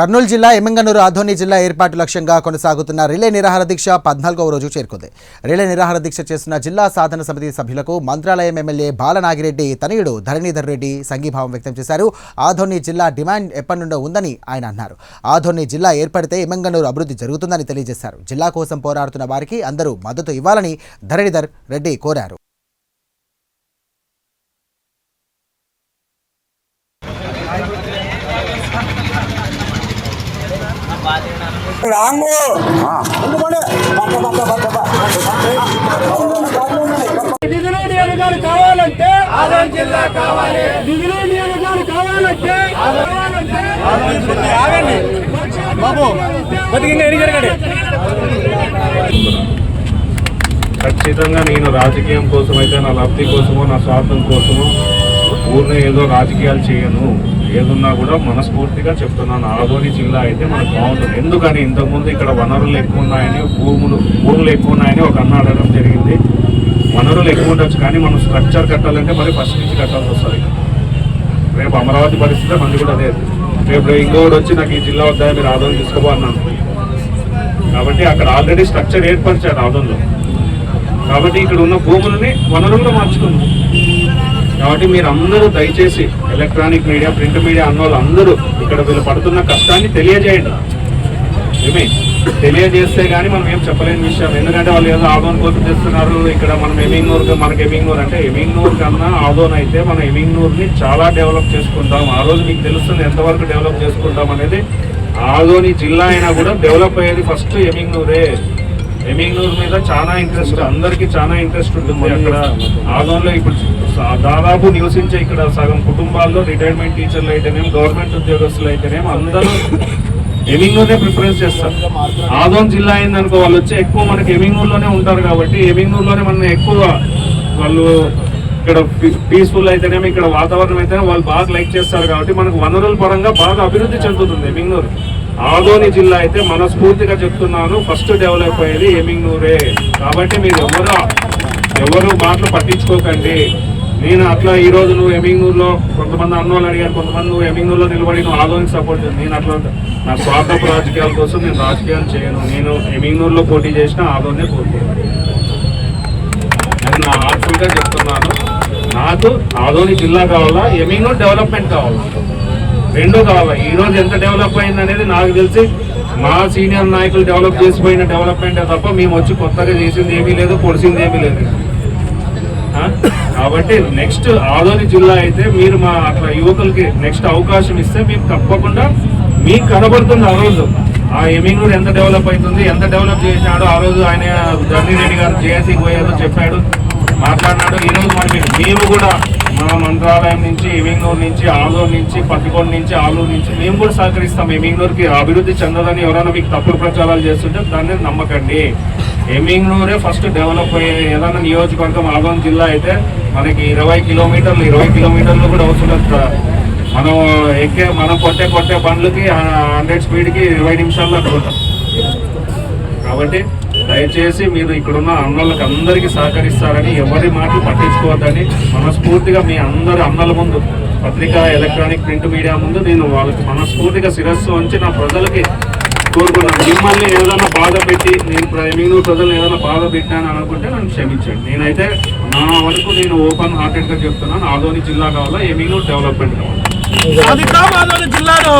కర్నూలు జిల్లా ఎమ్మంగనూరు ఆధోని జిల్లా ఏర్పాటు లక్ష్యంగా కొనసాగుతున్న రిలే నిరాహార దీక్ష పద్నాలుగవ రోజు చేరుకుంది. రిలే నిరాహార దీక్ష చేస్తున్న జిల్లా సాధన సమితి సభ్యులకు మంత్రాలయం ఎమ్మెల్యే బాలనాగిరెడ్డి తనయుడు ధరణీధర్ రెడ్డి సంఘీభావం వ్యక్తం చేశారు. ఆధోని జిల్లా డిమాండ్ ఎప్పటి నుండో ఉందని ఆయన అన్నారు. ఆధోని జిల్లా ఏర్పడితే ఎమ్మంగనూరు అభివృద్ధి జరుగుతుందని తెలియజేశారు. జిల్లా కోసం పోరాడుతున్న వారికి అందరూ మద్దతు ఇవ్వాలని ధరణీధర్ రెడ్డి కోరారు. రాంగు కావాలంటే ఆదరణ జిల్లా కావాలి. నిధులు నియోజకాలు కావాలంటే కావాలంటే ఆగండి. బాబు కొద్దిగా ఎన్ని జరగండి ఖచ్చితంగా నేను రాజకీయం కోసం అయితే నా లబ్ధి కోసమో నా స్వార్థం కోసమో ఊరిని ఏదో రాజకీయాలు చేయను. ఏదున్నా కూడా మనస్ఫూర్తిగా చెప్తున్నాను ఆదోని జిల్లా అయితే మనకు బాగుంటుంది. ఎందుకని? ఇంతకుముందు ఇక్కడ వనరులు ఎక్కువ ఉన్నాయని భూములు భూములు ఎక్కువ ఉన్నాయని ఒక అన్న అడగడం జరిగింది. వనరులు ఎక్కువ ఉండొచ్చు కానీ మనం స్ట్రక్చర్ కట్టాలంటే మరి ఫస్ట్ నుంచి కట్టాల్సి వస్తుంది. రేపు అమరావతి పరిస్థితి మంది కూడా అదే. రేపు ఇంకోటి వచ్చి నాకు ఈ జిల్లా వద్దా మీరు ఆదోని తీసుకోబో అన్నాను కాబట్టి అక్కడ ఆల్రెడీ స్ట్రక్చర్ ఏర్పరిచాడు ఆదోన్లో కాబట్టి ఇక్కడ ఉన్న భూములని వనరులుగా మార్చుకుంది కాబట్టి మీరు అందరూ దయచేసి ఎలక్ట్రానిక్ మీడియా ప్రింట్ మీడియా అన్న అందరూ ఇక్కడ వీళ్ళు పడుతున్న కష్టాన్ని తెలియజేయండి. ఏమి? తెలియజేస్తే కానీ మనం ఏం చెప్పలేని విషయం. ఎందుకంటే వాళ్ళు ఏదో ఆదోన్ కోసం చేస్తున్నారు. ఇక్కడ మనం ఎమింగ్నూర్ మనకి ఎమింగ్నూర్ అంటే ఎమింగ్నూర్ కన్నా ఆదోన్ అయితే మనం ఎమింగ్నూర్ని చాలా డెవలప్ చేసుకుంటాం. ఆ రోజు మీకు తెలుస్తుంది ఎంతవరకు డెవలప్ చేసుకుంటాం అనేది. ఆదోని జిల్లా అయినా కూడా డెవలప్ అయ్యేది ఫస్ట్ ఎమింగ్నూరే. ఎమింగ్నూర్ మీద చాలా ఇంట్రెస్ట్ అందరికి చాలా ఇంట్రెస్ట్ ఉంటుంది అక్కడ. ఆదోన్లో ఇప్పుడు దాదాపు నివసించే ఇక్కడ సగం కుటుంబాల్లో రిటైర్మెంట్ టీచర్లు అయితేనేం గవర్నమెంట్ ఉద్యోగస్తులు అయితేనేం అందరూ ఎమింగ్నూర్నే ప్రిఫరెన్స్ చేస్తారు. ఆదోన్ జిల్లా అయిందనుకో వాళ్ళు వచ్చి ఎక్కువ మనకి ఎమింగ్నూర్లోనే ఉంటారు కాబట్టి ఎమింగ్నూర్లోనే మనం ఎక్కువ వాళ్ళు ఇక్కడ పీస్ఫుల్ అయితేనేమో ఇక్కడ వాతావరణం అయితేనే వాళ్ళు బాగా లైక్ చేస్తారు కాబట్టి మనకు వనరుల పరంగా బాగా అభివృద్ధి చెందుతుంది ఎమింగ్నూర్ ఆదోని జిల్లా అయితే మనస్ఫూర్తిగా చెప్తున్నాను. ఫస్ట్ డెవలప్ అయ్యేది ఎమింగ్నూరే కాబట్టి మీరు ఎవరు ఎవరు మాటలు పట్టించుకోకండి. నేను అట్లా ఈ రోజు నువ్వు ఎమింగ్నూర్లో కొంతమంది అన్నోళ్ళు అడిగారు. కొంతమంది నువ్వు ఎమింగ్నూర్లో నిలబడి నువ్వు ఆదోని సపోర్ట్ నేను అట్లా నా స్వార్థపు రాజకీయాల కోసం నేను రాజకీయాలు చేయను. నేను ఎమింగ్నూర్లో పోటీ చేసిన ఆదోనే పోటీ అది నా హార్ట్ఫుల్గా చెప్తున్నాను. నాకు ఆదోని జిల్లా కావాలా? ఎమింగ్నూర్ డెవలప్మెంట్ కావాలా? రెండో కావాలి ఈ రోజు ఎంత డెవలప్ అయింది అనేది నాకు తెలిసి మా సీనియర్ నాయకులు డెవలప్ చేసిపోయిన డెవలప్మెంటే తప్ప మేము వచ్చి కొత్తగా చేసింది ఏమీ లేదు పొడిసింది ఏమీ లేదు. కాబట్టి నెక్స్ట్ ఆదోని జిల్లా అయితే మీరు మా అట్లా యువకులకి నెక్స్ట్ అవకాశం ఇస్తే మీకు తప్పకుండా మీకు కనబడుతుంది ఆ రోజు. ఆ ఎమింగూరు ఎంత డెవలప్ అవుతుంది ఎంత డెవలప్ చేసినాడు ఆ రోజు ఆయన జర్నీ రెడ్డి గారు జేఏసీకి పోయేదో చెప్పాడు మాట్లాడినాడు. ఈ రోజు మరి మీరు మేము కూడా మన మంత్రాలయం నుంచి ఎమింగూరు నుంచి ఆలూరు నుంచి పత్తికొండ నుంచి ఆలూరు నుంచి మేము కూడా సహకరిస్తాం. ఎమింగూరుకి అభివృద్ధి చెందదని ఎవరైనా మీకు తప్పుడు ప్రచారాలు చేస్తుంటే దాన్ని నమ్మకండి. ఎమింగ్నూరే ఫస్ట్ డెవలప్ అయ్యే ఏదైనా నియోజకవర్గం ఆలూరు జిల్లా అయితే మనకి ఇరవై కిలోమీటర్లు ఇరవై కిలోమీటర్లు కూడా అవసరం మనం ఎక్కే మనం కొట్టే కొట్టే బండ్లకి హండ్రెడ్ స్పీడ్కి ఇరవై నిమిషాల్లో అట్టుకుంటాం కాబట్టి దయచేసి మీరు ఇక్కడున్న అన్నలకు అందరికీ సహకరిస్తారని ఎవరి మాటలు పట్టించుకోవద్దని మనస్ఫూర్తిగా మీ అందరి అన్నల ముందు పత్రికా ఎలక్ట్రానిక్ ప్రింట్ మీడియా ముందు నేను వాళ్ళకి మనస్ఫూర్తిగా శిరస్సు వంచి నా ప్రజలకి కోరుకున్నాను. మిమ్మల్ని ఏదైనా బాధ పెట్టి నేను ప్రేమిను ప్రజలను ఏదైనా బాధ పెట్టాను అనుకుంటే నన్ను క్షమించండి. నేనైతే నా వరకు నేను ఓపెన్ హార్టెడ్గా చెప్తున్నాను. ఆదోని జిల్లా కావాలా ఎమింగూర్ డెవలప్మెంట్ కావాలి? జిల్లాను